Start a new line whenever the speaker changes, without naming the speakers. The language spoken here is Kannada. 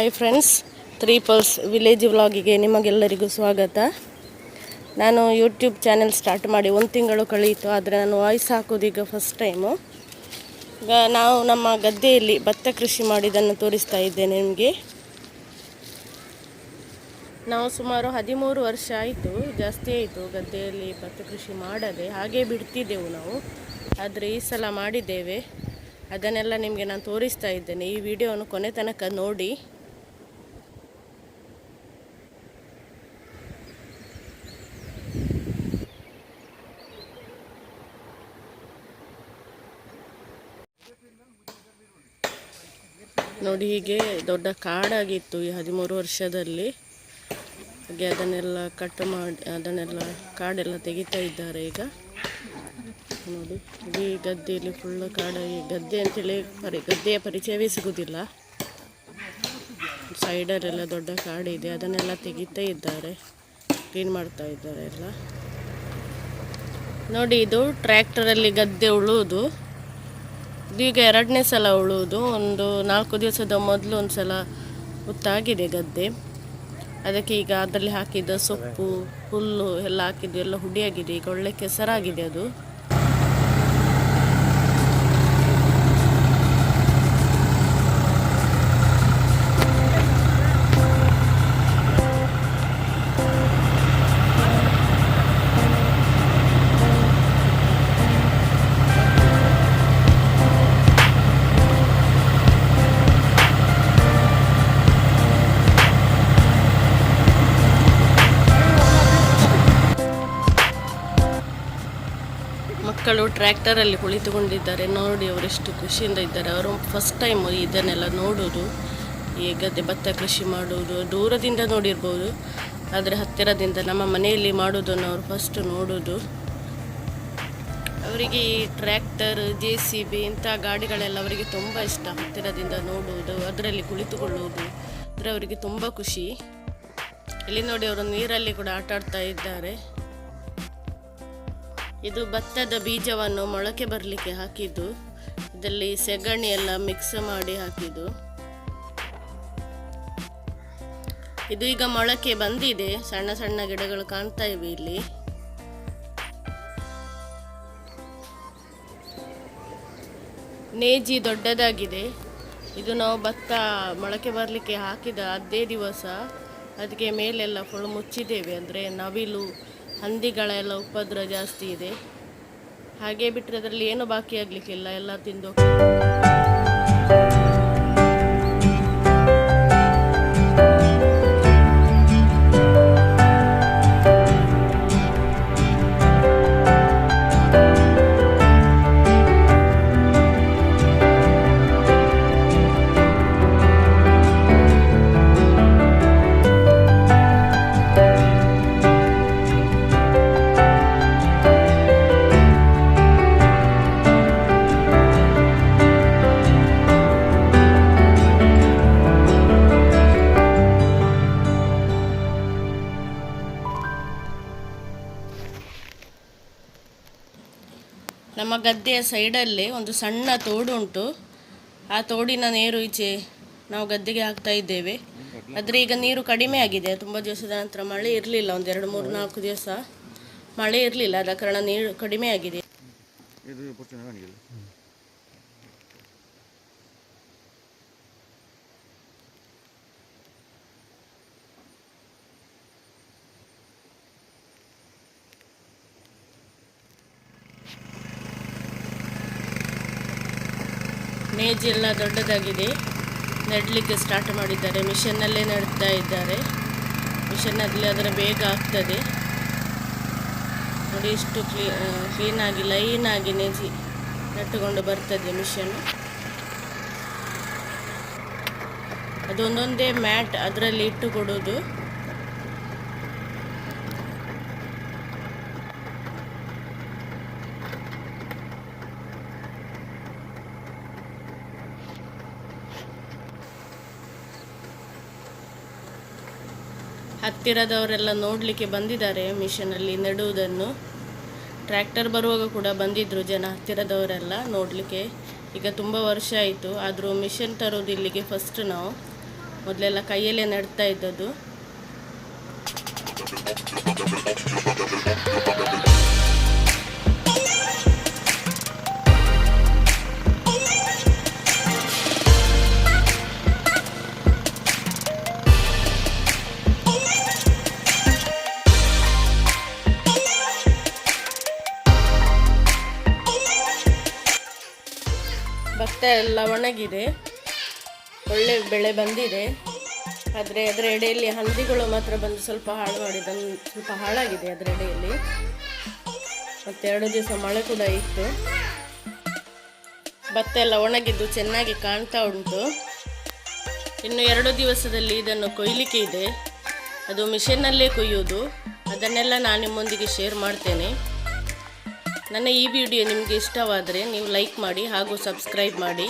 Hi friends three pals village ವ್ಲಾಗಿಗೆ ನಿಮಗೆಲ್ಲರಿಗೂ ಸ್ವಾಗತ. ನಾನು ಯೂಟ್ಯೂಬ್ ಚಾನೆಲ್ ಸ್ಟಾರ್ಟ್ ಮಾಡಿ ಒಂದು ತಿಂಗಳು ಕಳೆಯಿತು ಆದರೆ ನಾನು ವಾಯ್ಸ್ ಹಾಕೋದೀಗ ಫಸ್ಟ್ ಟೈಮು ಈಗ ನಾವು ನಮ್ಮ ಗದ್ದೆಯಲ್ಲಿ ಭತ್ತ ಕೃಷಿ ಮಾಡಿದ್ದನ್ನು ತೋರಿಸ್ತಾ ಇದ್ದೇನೆ ನಿಮಗೆ. ನಾವು ಸುಮಾರು ಹದಿಮೂರು ವರ್ಷ ಆಯಿತು, ಜಾಸ್ತಿ ಆಯಿತು ಗದ್ದೆಯಲ್ಲಿ ಭತ್ತ ಕೃಷಿ ಮಾಡದೆ, ಹಾಗೇ ಬಿಡ್ತಿದ್ದೆವು ನಾವು, ಆದರೆ ಈ ಸಲ ಮಾಡಿದ್ದೇವೆ. ಅದನ್ನೆಲ್ಲ ನಿಮಗೆ ನಾನು ತೋರಿಸ್ತಾ ಇದ್ದೇನೆ. ಈ ವಿಡಿಯೋವನ್ನು ಕೊನೆ ತನಕ ನೋಡಿ. ನೋಡಿ ಹೀಗೆ ದೊಡ್ಡ ಕಾಡಾಗಿತ್ತು ಈ ಹದಿಮೂರು ವರ್ಷದಲ್ಲಿ. ಹಾಗೆ ಅದನ್ನೆಲ್ಲ ಕಟ್ ಮಾಡಿ, ಅದನ್ನೆಲ್ಲ ಕಾಡೆಲ್ಲ ತೆಗಿತಾ ಇದ್ದಾರೆ ಈಗ. ನೋಡಿ, ಇಡೀ ಗದ್ದೆಯಲ್ಲಿ ಫುಲ್ಲು ಕಾಡಾಗಿ ಗದ್ದೆ ಅಂತೇಳಿ ಪರಿ, ಗದ್ದೆಯ ಪರಿಚಯವೇ ಸಿಗುವುದಿಲ್ಲ ಸೈಡಲ್ಲೆಲ್ಲ ದೊಡ್ಡ ಕಾಡಿದೆ, ಅದನ್ನೆಲ್ಲ ತೆಗಿತಾ ಇದ್ದಾರೆ, ಕ್ಲೀನ್ ಮಾಡ್ತಾ ಇದ್ದಾರೆ ಎಲ್ಲ. ನೋಡಿ, ಇದು ಟ್ರ್ಯಾಕ್ಟರಲ್ಲಿ ಗದ್ದೆ ಉಳುವುದು. ಇದೀಗ ಎರಡನೇ ಸಲ ಉಳುವುದು ಒಂದು ನಾಲ್ಕು ದಿವಸದ ಮೊದಲು ಒಂದು ಸಲ ಹುತ್ತಾಗಿದೆ ಗದ್ದೆ. ಅದಕ್ಕೆ ಈಗ ಅದರಲ್ಲಿ ಹಾಕಿದ ಸೊಪ್ಪು, ಹುಲ್ಲು ಎಲ್ಲ ಹಾಕಿದ್ದು ಎಲ್ಲ ಹುಡಿಯಾಗಿದೆ. ಈಗ ಒಳ್ಳೆ ಕೆಸರಾಗಿದೆ ಅದು. ಮಕ್ಕಳು ಟ್ರ್ಯಾಕ್ಟರಲ್ಲಿ ಕುಳಿತುಕೊಂಡಿದ್ದಾರೆ. ನೋಡಿ ಅವರೆಷ್ಟು ಖುಷಿಯಿಂದ ಇದ್ದಾರೆ. ಅವರು ಫಸ್ಟ್ ಟೈಮ್ ಇದನ್ನೆಲ್ಲ ನೋಡೋದು. ಈ ಗದ್ದೆ ಭತ್ತ ಕೃಷಿ ಮಾಡುವುದು. ದೂರದಿಂದ ನೋಡಿರ್ಬೋದು. ಆದರೆ ಹತ್ತಿರದಿಂದ ನಮ್ಮ ಮನೆಯಲ್ಲಿ ಮಾಡೋದನ್ನು ಅವರು ಫಸ್ಟ್ ನೋಡೋದು. ಅವರಿಗೆ ಈ ಟ್ರ್ಯಾಕ್ಟರ್ ಜೆ ಸಿ ಬಿ ಇಂಥ ಗಾಡಿಗಳೆಲ್ಲ ಅವರಿಗೆ ತುಂಬ ಇಷ್ಟ. ಹತ್ತಿರದಿಂದ ನೋಡುವುದು, ಅದರಲ್ಲಿ ಕುಳಿತುಕೊಳ್ಳುವುದು. ಅಂದರೆ ಅವರಿಗೆ ತುಂಬ ಖುಷಿ. ಇಲ್ಲಿ ನೋಡಿ ಅವರು ನೀರಲ್ಲಿ ಕೂಡ ಆಟ ಆಡ್ತಾ ಇದ್ದಾರೆ. ಇದು ಭತ್ತದ ಬೀಜವನ್ನು ಮೊಳಕೆ ಬರಲಿಕ್ಕೆ ಹಾಕಿದ್ದು, ಇದರಲ್ಲಿ ಸೆಗಣಿ ಎಲ್ಲ ಮಿಕ್ಸ್ ಮಾಡಿ ಹಾಕಿದ್ದು. ಇದು ಈಗ ಮೊಳಕೆ ಬಂದಿದೆ, ಸಣ್ಣ ಸಣ್ಣ ಗಿಡಗಳು ಕಾಣ್ತಾ ಇವೆ ಇಲ್ಲಿ. ನೇಜಿ ದೊಡ್ಡದಾಗಿದೆ. ಇದು ನಾವು ಭತ್ತ ಮೊಳಕೆ ಬರಲಿಕ್ಕೆ ಹಾಕಿದ ಅದೇ ದಿವಸ ಅದಕ್ಕೆ ಮೇಲೆಲ್ಲ ಫುಲ್ ಮುಚ್ಚಿದ್ದೇವೆ. ಅಂದರೆ ನವಿಲು ಹಂದಿಗಳೆಲ್ಲ ಉಪದ್ರ ಜಾಸ್ತಿ ಇದೆ. ಹಾಗೆ ಬಿಟ್ಟರೆ ಅದರಲ್ಲಿ ಏನು ಬಾಕಿ ಆಗಲಿಕ್ಕಿಲ್ಲ. ಎಲ್ಲ ತಿಂದು ನಮ್ಮ ಗದ್ದೆಯ ಸೈಡಲ್ಲಿ ಒಂದು ಸಣ್ಣ ತೋಡು ಉಂಟು. ಆ ತೋಡಿನ ನೀರು ಈಚೆ ನಾವು ಗದ್ದೆಗೆ ಹಾಕ್ತಾ ಇದ್ದೇವೆ. ಆದರೆ ಈಗ ನೀರು ಕಡಿಮೆ ಆಗಿದೆ. ತುಂಬ ದಿವಸದ ನಂತರ ಮಳೆ ಇರಲಿಲ್ಲ. ಒಂದು ಎರಡು, ಮೂರು, ನಾಲ್ಕು ದಿವಸ ಮಳೆ ಇರಲಿಲ್ಲ. ಆದ ಕಾರಣ ನೀರು ಕಡಿಮೆ ಆಗಿದೆ. ಮೇಜ್ ಎಲ್ಲ ದೊಡ್ಡದಾಗಿದೆ. ನೆಡಲಿಕ್ಕೆ ಸ್ಟಾರ್ಟ್ ಮಾಡಿದ್ದಾರೆ. ಮಿಷನ್ನಲ್ಲೇ ನೆಡ್ತಾ ಇದ್ದಾರೆ. ಮಿಷನ್ನಲ್ಲಿ ಅದರ ಬೇಗ ಆಗ್ತದೆ. ನೋಡಿ ಇಷ್ಟು ಕ್ಲೀ ಕ್ಲೀನಾಗಿ ಲೈನಾಗಿ ನೆಜಿ ನೆಟ್ಟುಕೊಂಡು ಬರ್ತದೆ ಮಿಷನ್. ಅದೊಂದೊಂದೇ ಮ್ಯಾಟ್ ಅದರಲ್ಲಿ ಇಟ್ಟು ಕೊಡೋದು. ಹತ್ತಿರದವರೆಲ್ಲ ನೋಡಲಿಕ್ಕೆ ಬಂದಿದ್ದಾರೆ ಮಿಷನಲ್ಲಿ ನೆಡುವುದನ್ನು. ಟ್ರ್ಯಾಕ್ಟರ್ ಬರುವಾಗ ಕೂಡ ಬಂದಿದ್ದರು ಜನ ಹತ್ತಿರದವರೆಲ್ಲ ನೋಡಲಿಕ್ಕೆ. ಈಗ ತುಂಬ ವರ್ಷ ಆಯಿತು, ಆದರೂ ಮಿಷನ್ ತರೋದು ಇಲ್ಲಿಗೆ ಫಸ್ಟ್ ನಾವು. ಮೊದಲೆಲ್ಲ ಕೈಯಲ್ಲೇ ನಡ್ತಾ ಇದ್ದದ್ದು. ಭತ್ತ ಎಲ್ಲ ಒಣಗಿದೆ. ಒಳ್ಳೆ ಬೆಳೆ ಬಂದಿದೆ. ಆದರೆ ಅದರ ಎಡೆಯಲ್ಲಿ ಹಂದಿಗಳು ಮಾತ್ರ ಬಂದು ಸ್ವಲ್ಪ ಹಾಳು ಮಾಡಿದ ಸ್ವಲ್ಪ ಹಾಳಾಗಿದೆ ಅದರ ಎಡೆಯಲ್ಲಿ ಮತ್ತು ಎರಡು ದಿವಸ ಮಳೆ ಕೂಡ ಇತ್ತು. ಭತ್ತ ಎಲ್ಲ ಒಣಗಿದ್ದು ಚೆನ್ನಾಗಿ ಕಾಣ್ತಾ ಉಂಟು. ಇನ್ನು ಎರಡು ದಿವಸದಲ್ಲಿ ಇದನ್ನು ಕೊಯ್ಲಿಕ್ಕೆ ಇದೆ. ಅದು ಮಿಷಿನ್ನಲ್ಲೇ ಕೊಯ್ಯೋದು. ಅದನ್ನೆಲ್ಲ ನಾನು ನಿಮ್ಮೊಂದಿಗೆ ಶೇರ್ ಮಾಡ್ತೇನೆ. ನನ್ನ ಈ ವಿಡಿಯೋ ನಿಮಗೆ ಇಷ್ಟವಾದರೆ ನೀವು ಲೈಕ್ ಮಾಡಿ ಹಾಗೂ ಸಬ್ಸ್ಕ್ರೈಬ್ ಮಾಡಿ.